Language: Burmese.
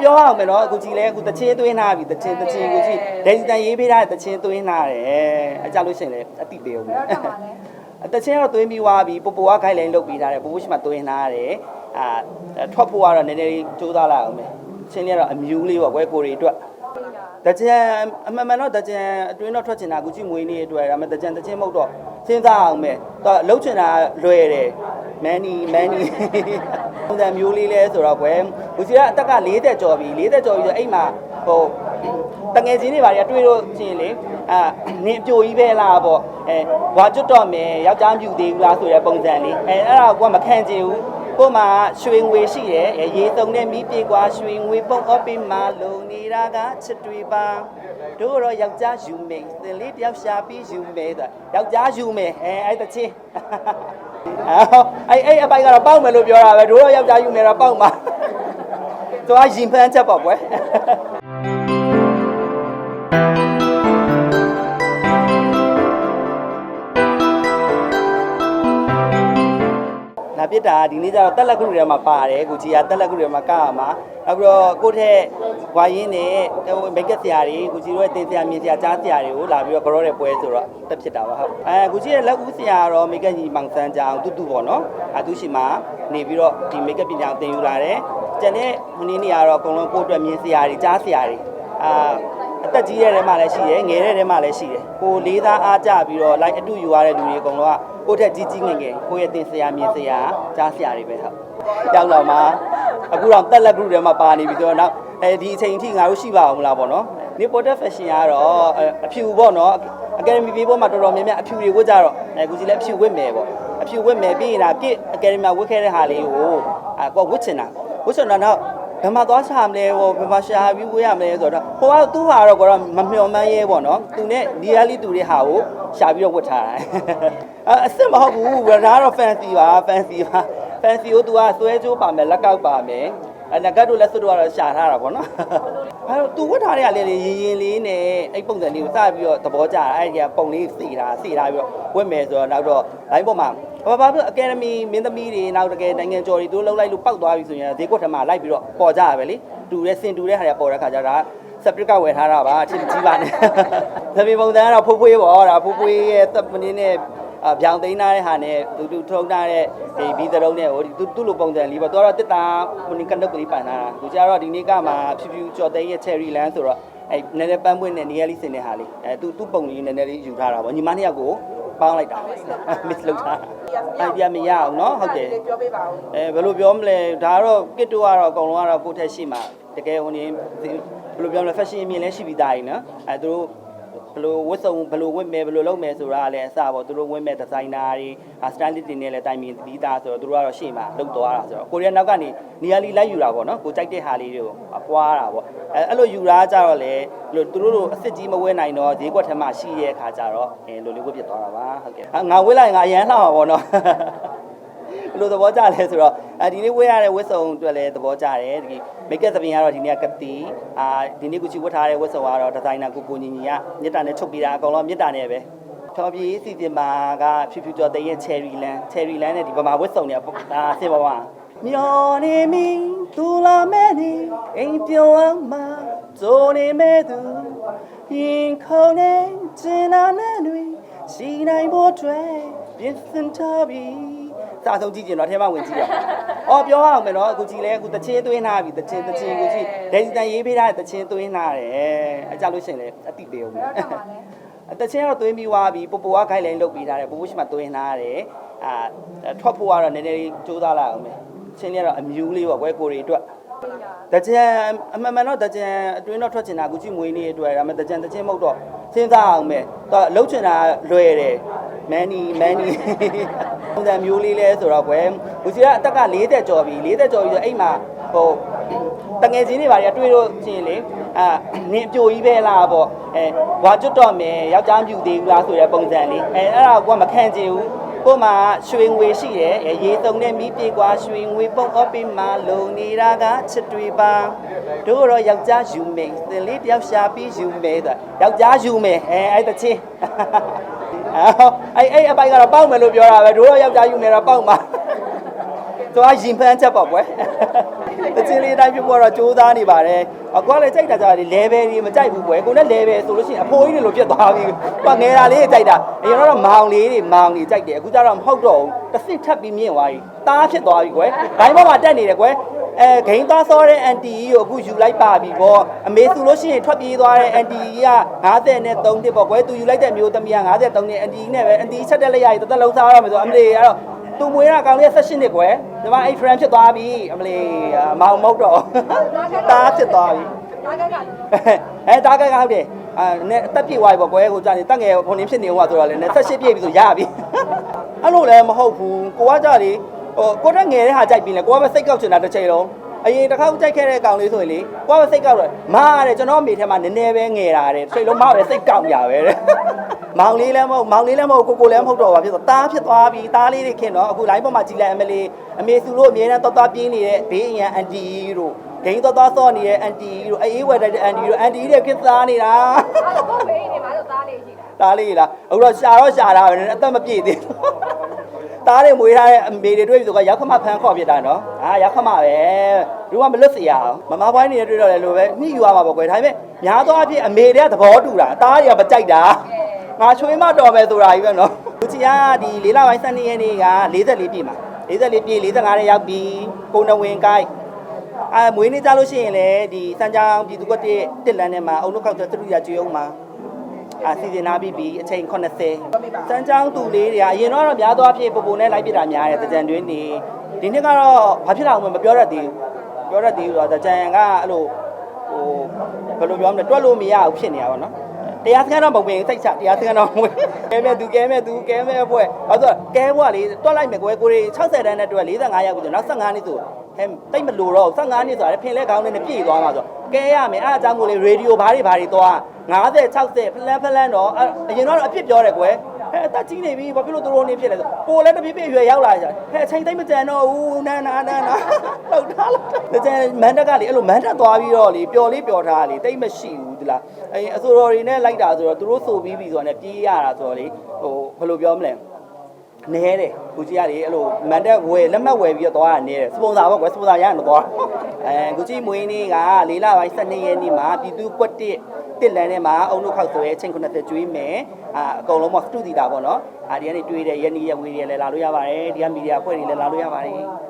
ပြောရအောင်မယ်နော်အခုကြည်လဲအခုတချင်းသွင်းထားပြီတချင်းတချင်းကိုကြည့်ဒိန်တန်ရေးပေးထားတဲ့တချင်းသွင်းထားတယ်အကြလို့ရှရင်လဲအတိပေးအောင်မယ်ဘယ်တော့မှလဲအတချင်းကတော့သွင်းပြီးွားပြီပိုပိုကခိုင်လိုင်းလုတ်ပြီးထားတယ်ပိုပိုရှိမှသွင်းထားတယ်အာထွက်ဖို့ကတော့နည်းနည်းလေးစူးစမ်းလိုက်အောင်မယ်ချင်းလေးကတော့အမြူးလေးပေါ့ကွယ်ကိုရီအတွက်တကြံအမှန်မှန်တော့တကြံအတွင်းတော့ထွက်ချင်တာအခုကြည့်မွေးနေ့အတွက်ဒါပေမဲ့တကြံတချင်းမဟုတ်တော့စဉ်းစားအောင်မယ်တော့လှုပ်ချင်တာလွယ်တယ်မန်နီမန်နီပုံစံမျိုးလေးလဲဆိုတော့ကွယ် ကိုကြီးကအသက်က40ကျော်ပြီ40ကျော်ပြီဆိုအဲ့မှာဟိုတငယ်ချင်းတွေဘာတွေကတွေ့လို့ချင်းလေအာနင်အပြိုကြီးပဲလားပေါ့အဲဝါကျွတ်တော့မယ်ယောက်ျားမြူသေးဘူးလားဆိုတဲ့ပုံစံလေးအဲအဲ့ဒါကမခံချင်ဘူးကို့မှာရွှေငွေရှိတယ်ရေတုံနဲ့မီးပြေကွာရွှေငွေပုံအော်ပီမာလုံနေတာကချစ်တွေပါတို့တော့ယောက်ျားယူမယ်သင်လေးတယောက်ရှာပြီးယူမယ်ဆိုယောက်ျားယူမယ်အဲအဲ့တချင်းအော်အဲ့အဲ့အပိုင်ကတော့ပေါက်မယ်လို့ပြောတာပဲတို့တော့ယောက်ျားယူမယ်တော့ပေါက်မှာ သွားရင်ဖမ်းချက်ပေါ့ကွယ်နာပြစ်တာဒီနေ့ကျတော့တက်လက်ခုတွေထဲမှာပါတယ်ကိုကြီးကတက်လက်ခုတွေထဲမှာကရမှာနောက်ပြီးတော့ကိုယ့်ထက်ဝါရင်းနဲ့မိတ်ကပ်ဆရာတွေကိုကြီးတို့ရဲ့တင်ဆရာမြင်ဆရာကြားဆရာတွေကိုလာပြီးတော့ကြောတဲ့ပွဲဆိုတော့တက်ဖြစ်တာပါဟုတ်အဲကိုကြီးရဲ့လက်ဦးဆရာကတော့မိတ်ကပ်ကြီးမောင်စန်းကြအောင်တူတူပေါ့နော်အဲသူရှိမှနေပြီးတော့ဒီမိတ်ကပ်ပညာကိုသင်ယူလာတယ် ကျန်တဲ့ဟိုနေ့နေ့ကတော့အကုန်လုံးကိုယ့်အတွက်မြင်ဆရာတွေကြားဆရာတွေအာအသက်ကြီးတဲ့ထဲမှာလည်းရှိတယ်ငယ်တဲ့ထဲမှာလည်းရှိတယ်ကိုလေးသားအားကြပြီးတော့ like အတူယူရတဲ့လူတွေအကုန်လုံးကကိုယ့်ထက်ကြီးကြီးငယ်ငယ်ကိုယ့်ရဲ့တင်ဆရာမြင်ဆရာကြားဆရာတွေပဲဟုတ်ရောက်တော့မှအခုတော့တက်လက် group ထဲမှာပါနေပြီဆိုတော့နောက်အဲဒီအချိန်အထိငါတို့ရှိပါအောင်လားပေါ့နော်နေ portrait fashion ကတော့အဖြူပေါ့နော် academy ပြေးပေါ်မှာတော်တော်များများအဖြူတွေဝတ်ကြတော့အဲကူကြီးလည်းအဖြူဝတ်မယ်ပေါ့အဖြူဝတ်မယ်ပြီးရင်ဒါကစ် academy မှာဝတ်ခဲ့တဲ့ဟာလေးကိုအာကိုကဝတ်ချင်တာ ဝတ်ချင်တာတော့ဘယ်မှာသွားချမလဲဟောဘယ်မှာရှာပြီးဝေးရမလဲဆိုတော့ဟိုကသူ့ဟာတော့ကတော့မမျှော်မှန်းရဲပေါ့နော်သူနဲ့ဒီယာလီတူတဲ့ဟာကိုရှာပြီးတော့ဝတ်ထားတာအဲအစ်စ်မဟုတ်ဘူးဒါကတော့ fancy ပါ fancy ပါ fancy ကို तू ကဆွဲကြိုးပါမယ်လက်ကောက်ပါမယ်အဲငကတ်တို့လက်စွပ်တို့ကတော့ရှာထားတာပေါ့နော်အဲတော့ तू ဝတ်ထားတဲ့ဟာလေးလေးရင်ရင်လေးနဲ့အဲ့ပုံစံလေးကိုစပြီးတော့သဘောကျတာအဲ့ဒီကပုံလေးစီတာစီတာပြီးတော့ဝတ်မယ်ဆိုတော့နောက်တော့ line ပေါ်မှာ ဘာဘာဖြစ်အကယ်ဒမီမင်းသမီးတွေနောက်တကယ်နိုင်ငံကျော်တွေသူလှုပ်လိုက်လို့ပောက်သွားပြီဆိုရင်ဈေးကွက်ထမှာလိုက်ပြီးတော့ပေါ်ကြရပဲလေတူတဲ့စင်တူတဲ့ဟာတွေပေါ်တဲ့ခါကျတော့စပရစ်ကဝယ်ထားတာပါအချစ်ကြီးပါနဲ့သမီးပုံစံကတော့ဖိုးဖွေးပေါ့ဒါဖိုးဖွေးရဲ့တပ်မင်းနဲ့အပြောင်သိမ်းထားတဲ့ဟာနဲ့သူသူထုံထားတဲ့ဒီဘီသရုံးနဲ့ဟိုဒီသူသူ့လိုပုံစံလေးပေါ့သူကတော့တစ်တာဟိုနီကန်တုတ်ကလေးပန်ထားတာသူကြတော့ဒီနေ့ကမှဖြူဖြူကြော်သိမ်းရဲ့ cherry land ဆိုတော့အဲ့နည်းနည်းပန်းပွင့်နဲ့နေရာလေးစင်တဲ့ဟာလေးအဲသူသူ့ပုံလေးနည်းနည်းလေးယူထားတာပေါ့ညီမနှစ်ယောက်ကို ပေါင်းလိုက်တာ miss လုပ်ထားအဲ့ပြမရအောင်เนาะဟုတ်တယ် ပြောပေးပါဦး အဲဘယ်လိုပြောမလဲဒါကတော့ကစ်တိုကတော့အကုန်လုံးကတော့ကိုယ့်ထက်ရှိမှာတကယ်ဟိုနေဘယ်လိုပြောမလဲ fashion အမြင်လည်းရှိပြီးသားကြီးနော်အဲသူတို့ ဘယ်လိုဝတ်စုံဘယ်လိုဝတ်မယ်ဘယ်လိုလုပ်မယ်ဆိုတာကလည်းအစပေါ့သူတို့ဝတ်မဲ့ဒီဇိုင်နာတွေ stylist တွေနဲ့လည်းတိုင်ပင်ပြီးသားဆိုတော့သူတို့ကတော့ရှေ့မှာလုပ်သွားတာဆိုတော့ကိုရီးယားနောက်ကနေနေရာလီလိုက်ယူတာပေါ့နော်ကိုကြိုက်တဲ့ဟာလေးတွေကိုအပွားတာပေါ့အဲအဲ့လိုယူတာကြတော့လေသူတို့တို့အစ်စ်ကြီးမဝဲနိုင်တော့ဈေးကွက်ထဲမှာရှိတဲ့အခါကျတော့အဲလိုလေးကိုပြစ်သွားတာပါဟုတ်ကဲ့ငါဝဲလိုက်ငါအရန်လှမှာပေါ့နော် ဘယ်လိုသဘောကျလဲဆိုတော့အဲဒီနေ့ဝတ်ရတဲ့ဝတ်စုံအတွက်လည်းသဘောကျတယ်ဒီမိတ်ကပ်သပင်ကတော့ဒီနေ့ကကတိအာဒီနေ့ကိုချီဝတ်ထားတဲ့ဝတ်စုံကတော့ဒီဇိုင်နာကိုကိုညီညီကမြစ်တာနဲ့ချုပ်ပြီးတာအကောင်လုံးမြစ်တာနဲ့ပဲထော်ပြေးစီတင်မာကဖြူဖြူကျော်တဲ့ရဲ့ cherry land cherry land နဲ့ဒီဗမာဝတ်စုံတွေကဒါဆင်ပါပါမျောနေမီသူလာမဲနေအိမ်ပြောင်းအောင်မဇိုးနေမဲ့သူရင်ခုန်နေကျင်နာနဲ့တွေရှိနိုင်ဖို့အတွက်ပြင်ဆင်ထားပြီ စာဆုံးကြည့်ကျင်တော့အဲထဲမှာဝင်ကြည့်ရအောင်။အော်ပြောရအောင်မယ်နော်အခုကြည့်လဲအခုတချင်းသွင်းထားပြီတချင်းတချင်းကိုကြည့်ဒိန်တန်ရေးပေးထားတဲ့တချင်းသွင်းထားတယ်။အကြလို့ရှရင်လဲအတိပေးအောင်ဘယ်တော့မှလဲ။တချင်းကတော့သွင်းပြီးွားပြီပိုပိုကခိုင်လိုင်းလုတ်ပြီးထားတယ်ပိုပိုရှိမှသွင်းထားတယ်။အာထွက်ဖို့ကတော့နည်းနည်းလေးစူးစမ်းလိုက်အောင်မယ်။ချင်းလေးကတော့အမြူးလေးပေါ့ကွယ်ကိုရီအတွက်တကြံအမှန်မှန်တော့တကြံအတွင်းတော့ထွက်ချင်တာအခုကြည့်မွေးနေ့အတွက်ဒါပေမဲ့တကြံတချင်းမဟုတ်တော့စဉ်းစားအောင်မယ်။တော့လှုပ်ချင်တာလွယ်တယ်။မန်နီမန်နီ ပုံစံမျိုးလေးလဲဆိုတော့ကွယ်ကိုကြီးကအသက်က40ကျော်ပြီ40ကျော်ပြီဆိုအဲ့မှာဟိုတငယ်ချင်းတွေဘာတွေကတွေ့လို့ချင်းလေအာနင်အပြိုကြီးပဲလားပေါ့အဲဝါကျွတ်တော့မယ်ယောက်ျားမြူသေးဘူးလားဆိုတဲ့ပုံစံလေးအဲအဲ့ဒါကမခံချင်ဘူး ကို့မှာရွှေငွေရှိတယ်ရေတုံနဲ့မီးပြေကွာရွှေငွေပုံအော်ပီမာလုံနေတာကချစ်တွေပါတို့တော့ယောက်ျားယူမယ်သင်လေးတယောက်ရှာပြီးယူမယ်ဆိုယောက်ျားယူမယ်အဲအဲ့တချင်းအဲ့အဲ့အပိုင်ကတော့ပေါက်မယ်လို့ပြောတာပဲတို့တော့ယောက်ျားယူနေတော့ပေါက်မှာ သူကရင်ဖန်းချက်ပေါ့ကွယ်တချင်းလေးအတိုင်းပြဖို့တော့စူးစမ်းနေပါတယ်အကွာလည်းကြိုက်တာကြတယ် level ကြီးမကြိုက်ဘူးကွယ်ကိုနဲ့ level ဆိုလို့ရှိရင်အဖိုးကြီးတွေလိုဖြစ်သွားပြီကွာငယ်တာလေးကြိုက်တာအရင်တော့မောင်လေးတွေမောင်တွေကြိုက်တယ်အခုကျတော့မဟုတ်တော့ဘူးတစ်စစ်ထပ်ပြီးမြင့်သွားပြီတားဖြစ်သွားပြီကွယ်ဘိုင်းဘောမှာတက်နေတယ်ကွယ်အဲဂိမ်းသားစောတဲ့အန်တီကြီးကိုအခုယူလိုက်ပါပြီပေါ့အမေဆိုလို့ရှိရင်ထွက်ပြေးသွားတဲ့အန်တီကြီးက90နဲ့3တစ်ပေါ့ကွယ်သူယူလိုက်တဲ့မျိုးသမီးက53နဲ့အန်တီကြီးနဲ့ပဲအန်တီချက်တက်လိုက်ရည်တစ်သက်လုံးစားရမယ်ဆိုအမလေးအဲ့တော့ သူမွေးတာကောင်လေး18နှစ်ကွယ်ဒီမှာအဲ့ friend ဖြစ်သွားပြီအမလေးမောင်မဟုတ်တော့တားဖြစ်သွားပြီဒါကကအဲတားကကဟုတ်တယ်အာနဲ့အသက်ပြည့်သွားပြီပေါ့ကွယ်ဟိုကြာနေတက်ငယ်ဘုံနေဖြစ်နေဦးဆိုတော့လေ28ပြည့်ပြီဆိုရပြီအဲ့လိုလည်းမဟုတ်ဘူးကိုကကြာလေဟိုကိုတက်ငယ်တဲ့ဟာကြိုက်ပြီလေကိုကပဲစိတ်ကောက်ချင်တာတစ်ချိန်လုံးအရင်တစ်ခါကြိုက်ခဲ့တဲ့ကောင်လေးဆိုရင်လေကိုကပဲစိတ်ကောက်တော့မားတယ်ကျွန်တော်မိထဲမှာနည်းနည်းပဲငယ်တာတဲ့စိတ်လုံးမောက်တယ်စိတ်ကောက်ညာပဲတဲ့ မောင်လေးလည်းမဟုတ်မောင်လေးလည်းမဟုတ်ကိုကိုလည်းမဟုတ်တော့ပါဖြစ်တော့တားဖြစ်သွားပြီတားလေးတွေခင်တော့အခု line ပေါ်မှာကြည်လိုက်အမလီအမေသူတို့အမြဲတမ်းတော်တော်ပြင်းနေတဲ့ဘေးအရန်အန်တီတို့ဂိမ်းတော်တော်ဆော့နေတဲ့အန်တီတို့အေးဝယ်တဲ့အန်တီတို့အန်တီတွေခင်သားနေတာဟုတ်ဘေးနေမှာတော့တားလေးရှိတာတားလေးလားအခုတော့ရှာတော့ရှာတာပဲအသက်မပြည့်သေးဘူးတားတွေမွေးထားတဲ့အမေတွေတွေ့ပြီဆိုတော့ရောက်ခမဖန်ခေါ်ပြတာနော်အာရောက်ခမပဲဒီကမလွတ်စရာမမပွိုင်းနေတဲ့တွေ့တော့လည်းလိုပဲနှိယူရမှာပေါ့ကွယ်ဒါပေမဲ့များသောအားဖြင့်အမေတွေကသဘောတူတာတားတွေကမကြိုက်တာကဲ ငါချွေးမတော်မယ်ဆိုတာကြီးပဲနော်လူချီကဒီလေးလပိုင်း12ရက်နေ့က44ပြည့်မှာ44ပြည့်45ရက်ရောက်ပြီကိုနဝင်ကိုက်အဲမွေးနေ့ကြလို့ရှိရင်လေဒီစံကြောင်းပြည်သူ့ကွက်တစ်တစ်လမ်းထဲမှာအုံနှုတ်ခောက်တဲ့သူရကျွေးအောင်မှာအာစီစဉ်နာပြီးပြီအချိန်80စံကြောင်းသူလေးတွေကအရင်တော့များသောအားဖြင့်ပုံပုံနဲ့လိုက်ပြတာများတယ်တကြံတွင်းနေဒီနှစ်ကတော့ဘာဖြစ်လာအောင်မပြောတတ်သေးဘူးပြောတတ်သေးဘူးဆိုတော့တကြံကအဲ့လိုဟိုဘယ်လိုပြောမလဲတွက်လို့မရဘူးဖြစ်နေတာပေါ့နော် တရားစခန်းတော့မဝင်စိတ်ချတရားစခန်းတော့မဝင်ကဲမဲ့သူကဲမဲ့သူကဲမဲ့ဘွဲဘာလို့ကဲဘွားလေးတွက်လိုက်မယ်ကွယ်ကိုရီ60တန်းနဲ့တွက်45ရောက်ပြီနောက်15နှစ်ဆိုဟဲတိတ်မလို့တော့15နှစ်ဆိုတာဖင်လဲခေါင်းနဲ့ပြည့်သွားမှာဆိုကဲရမယ်အားအကြောင်းကိုလေရေဒီယိုဘားတွေဘာတွေသွား50 60ဖလန်ဖလန်တော့အရင်တော့အပြစ်ပြောတယ်ကွယ် ဟဲ့အသက်ကြီးနေပြီဘာဖြစ်လို့သူတို့နေဖြစ်လဲဆိုကိုလည်းတပြည့်ပြည့်ရွယ်ရောက်လာကြဟဲ့အချိန်သိမ့်မကြံတော့ဘူးနာနာနာနာလောက်ထားလောက်ကြံမန်တက်ကလေအဲ့လိုမန်တက်သွားပြီးတော့လေပျော်လေးပျော်ထားလေတိတ်မရှိဘူးဒီလားအဲအဆိုတော်တွေနဲ့လိုက်တာဆိုတော့သူတို့ဆိုပြီးပြီဆိုတော့လည်းပြေးရတာဆိုတော့လေဟိုဘယ်လိုပြောမလဲနဲတယ်ကိုကြီးကလေအဲ့လိုမန်တက်ဝယ်လက်မှတ်ဝယ်ပြီးတော့သွားတာနဲတယ်စပွန်ဆာပေါ့ကွယ်စပွန်ဆာရရင်တော့သွားအဲကိုကြီးမွေးနေ့က၄လပိုင်း12ရက်နေ့မှာပြည်သူ့ကွက်တစ် တစ်လန်ထဲမှာအုံတို့ခောက်ဆိုရဲအချိန်90ကျွေးမယ်အာအကုန်လုံးပေါ့စတူဒီတာပေါ့နော်အာဒီကနေတွေ့တဲ့ရန်နီရဝေးတွေလည်းလာလို့ရပါတယ်ဒီကမီဒီယာအဖွဲ့တွေလည်းလာလို့ရပါတယ်